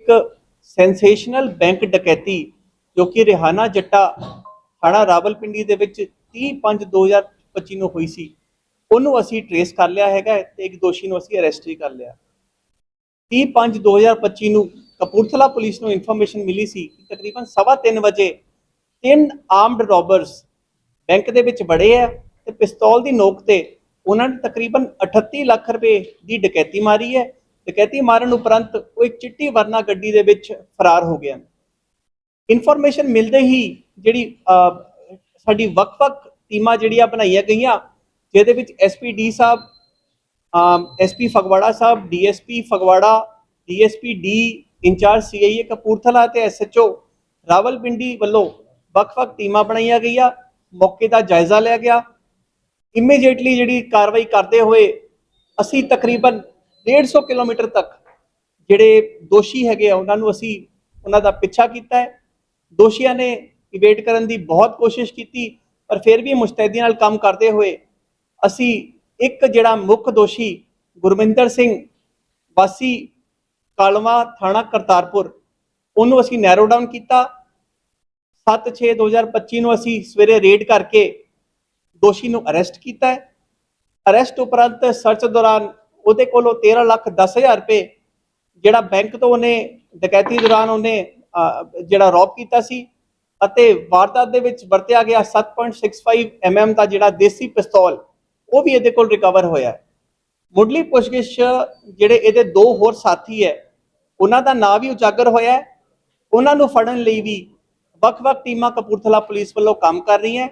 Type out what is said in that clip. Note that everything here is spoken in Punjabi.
ਇੱਕ ਸੈਂਸੇਸ਼ਨਲ ਬੈਂਕ ਡਕੈਤੀ ਜੋ ਕਿ ਰਿਹਾਨਾ ਜੱਟਾ ਥਾਣਾ ਰਾਵਲਪਿੰਡੀ ਦੇ ਵਿੱਚ 30/5/2025 ਨੂੰ ਹੋਈ ਸੀ, ਉਹਨੂੰ ਅਸੀਂ ਟਰੇਸ ਕਰ ਲਿਆ ਹੈਗਾ ਤੇ ਇੱਕ ਦੋਸ਼ੀ ਨੂੰ ਅਸੀਂ ਅਰੈਸਟ ਵੀ ਕਰ ਲਿਆ। 30/5/2025 ਨੂੰ ਕਪੂਰਥਲਾ ਪੁਲਿਸ ਨੂੰ ਇਨਫੋਰਮੇਸ਼ਨ ਮਿਲੀ ਸੀ ਕਿ ਤਕਰੀਬਨ 3:30 ਵਜੇ ਤਿੰਨ ਆਰਮਡ ਰੋਬਰਸ ਬੈਂਕ ਦੇ ਵਿੱਚ ਵੜੇ ਆ ਤੇ ਪਿਸਤੌਲ ਦੀ ਨੋਕ ਤੇ ਉਹਨਾਂ ਨੇ ਤਕਰੀਬਨ 38 ਲੱਖ ਰੁਪਏ ਦੀ ਡਕੈਤੀ ਮਾਰੀ ਹੈ ਡਕੈਤੀ ਮਾਰਨ ਉਪਰੰਤ ਉਹ ਇੱਕ ਚਿੱਟੀ ਵਰਨਾ ਗੱਡੀ ਦੇ ਵਿੱਚ ਫਰਾਰ ਹੋ ਗਿਆ। ਇਨਫੋਰਮੇਸ਼ਨ ਮਿਲਦੇ ਹੀ ਜਿਹੜੀ ਸਾਡੀ ਵੱਖ-ਵੱਖ ਟੀਮਾਂ ਜਿਹੜੀਆਂ ਬਣਾਈਆਂ ਗਈਆਂ, ਜਿਹਦੇ ਵਿੱਚ SPD sahib SP Phagwara sahib DSP Phagwara DSP D, incharge CIA Kapurthala ਤੇ ਐਸਐਚਓ ਰਾਵਲਪਿੰਡੀ ਵੱਲੋਂ ਵੱਖ-ਵੱਖ ਟੀਮਾਂ ਬਣਾਈਆਂ ਗਈਆਂ। ਮੌਕੇ ਦਾ ਜਾਇਜ਼ਾ ਲਿਆ ਗਿਆ। ਇਮੀਡੀਏਟਲੀ ਜਿਹੜੀ ਕਾਰਵਾਈ ਕਰਦੇ ਹੋਏ ਅਸੀਂ ਤਕਰੀਬਨ 150 ਕਿਲੋਮੀਟਰ ਤੱਕ ਜਿਹੜੇ ਦੋਸ਼ੀ ਹੈਗੇ ਆ, ਉਹਨਾਂ ਨੂੰ ਅਸੀਂ ਉਹਨਾਂ ਦਾ ਪਿੱਛਾ ਕੀਤਾ ਹੈ। ਦੋਸ਼ੀਆਂ ਨੇ ਇਵੇਟ ਕਰਨ ਦੀ ਬਹੁਤ ਕੋਸ਼ਿਸ਼ ਕੀਤੀ, ਪਰ ਫਿਰ ਵੀ ਮੁਸਤੈਦੀ ਨਾਲ ਕੰਮ ਕਰਦੇ ਹੋਏ ਅਸੀਂ ਇੱਕ ਜਿਹੜਾ ਮੁੱਖ ਦੋਸ਼ੀ ਗੁਰਮਿੰਦਰ ਸਿੰਘ ਵਾਸੀ ਕਾਲਵਾ ਥਾਣਾ ਕਰਤਾਰਪੁਰ, ਉਹਨੂੰ ਅਸੀਂ ਨੈਰੋ ਡਾਊਨ ਕੀਤਾ। 7/6/2025 ਨੂੰ ਅਸੀਂ ਸਵੇਰੇ ਰੇਡ ਕਰਕੇ ਦੋਸ਼ੀ ਨੂੰ ਅਰੈਸਟ ਕੀਤਾ ਹੈ। ਅਰੈਸਟ ਉਪਰੰਤ ਸਰਚ ਦੌਰਾਨ ਉਹਦੇ ਕੋਲੋਂ 13 ਲੱਖ 10 ਹਜ਼ਾਰ ਰੁਪਏ ਜਿਹੜਾ ਬੈਂਕ ਤੋਂ ਉਹਨੇ ਡਕੈਤੀ ਦੌਰਾਨ ਉਹਨੇ ਜਿਹੜਾ ਰੌਬ ਕੀਤਾ ਸੀ ਅਤੇ ਵਾਰਦਾਤ ਦੇ ਵਿੱਚ ਵਰਤਿਆ ਗਿਆ 7.65 mm ਦਾ ਜਿਹੜਾ ਦੇਸੀ ਪਿਸਤੌਲ, ਉਹ ਵੀ ਇਹਦੇ ਕੋਲ ਰਿਕਵਰ ਹੋਇਆ ਹੈ। ਮੁੱਢਲੀ ਪੁੱਛਗਿੱਛ ਜਿਹੜੇ ਇਹਦੇ ਦੋ ਹੋਰ ਸਾਥੀ ਹੈ, ਉਹਨਾਂ ਦਾ ਨਾਂ ਵੀ ਉਜਾਗਰ ਹੋਇਆ ਉਹਨਾਂ ਨੂੰ ਫੜਨ ਲਈ ਵੀ ਵੱਖ-ਵੱਖ ਟੀਮਾਂ ਕਪੂਰਥਲਾ ਪੁਲਿਸ ਵੱਲੋਂ ਕੰਮ ਕਰ ਰਹੀਆਂ